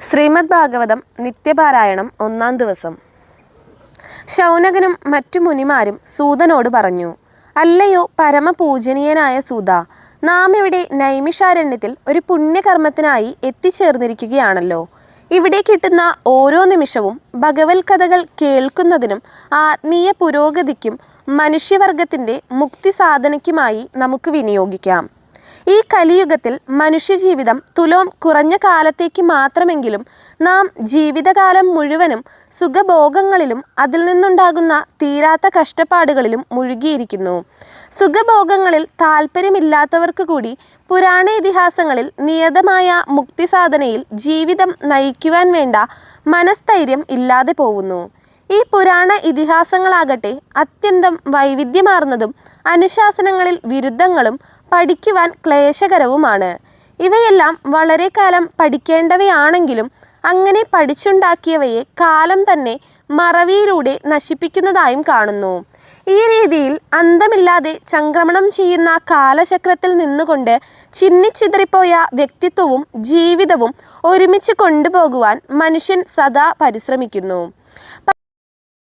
ശ്രീമദ് ഭാഗവതം നിത്യപാരായണം ഒന്നാം ദിവസം. ശൗനകനും മറ്റു മുനിമാരും സൂതനോട് പറഞ്ഞു അല്ലയോ പരമപൂജനീയനായ സൂത നാം ഇവിടെ നൈമിഷാരണ്യത്തിൽ ഒരു പുണ്യകർമ്മത്തിനായി എത്തിച്ചേർന്നിരിക്കുകയാണല്ലോ. ഇവിടെ കിട്ടുന്ന ഓരോ നിമിഷവും ഭഗവത് കഥകൾ കേൾക്കുന്നതിനും ആത്മീയ പുരോഗതിക്കും മനുഷ്യവർഗത്തിന്റെ മുക്തി സാധനയ്ക്കുമായി നമുക്ക് വിനിയോഗിക്കാം. ഈ കലിയുഗത്തിൽ മനുഷ്യജീവിതം തുലോം കുറഞ്ഞ കാലത്തേക്ക് മാത്രമെങ്കിലും നാം ജീവിതകാലം മുഴുവനും സുഖഭോഗങ്ങളിലും അതിൽ നിന്നുണ്ടാകുന്ന തീരാത്ത കഷ്ടപ്പാടുകളിലും മുഴുകിയിരിക്കുന്നു. സുഖഭോഗങ്ങളിൽ താല്പര്യമില്ലാത്തവർക്ക് കൂടി പുരാണ ഇതിഹാസങ്ങളിൽ നിയതമായ മുക്തിസാധനയിൽ ജീവിതം നയിക്കുവാൻ വേണ്ട മനസ്ഥൈര്യം ഇല്ലാതെ പോകുന്നു. ഈ പുരാണ ഇതിഹാസങ്ങളാകട്ടെ അത്യന്തം വൈവിധ്യമാർന്നതും അനുശാസനങ്ങളിൽ വിരുദ്ധങ്ങളും പഠിക്കുവാൻ ക്ലേശകരവുമാണ്. ഇവയെല്ലാം വളരെ കാലം പഠിക്കേണ്ടവയാണെങ്കിലും അങ്ങനെ പഠിച്ചുണ്ടാക്കിയവയെ കാലം തന്നെ മറവിയിലൂടെ നശിപ്പിക്കുന്നതായും കാണുന്നു. ഈ രീതിയിൽ അന്തമില്ലാതെ ചംക്രമണം ചെയ്യുന്ന കാലചക്രത്തിൽ നിന്നുകൊണ്ട് ചിന്നിച്ചിതറിപ്പോയ വ്യക്തിത്വവും ജീവിതവും ഒരുമിച്ച് കൊണ്ടുപോകുവാൻ മനുഷ്യൻ സദാ പരിശ്രമിക്കുന്നു.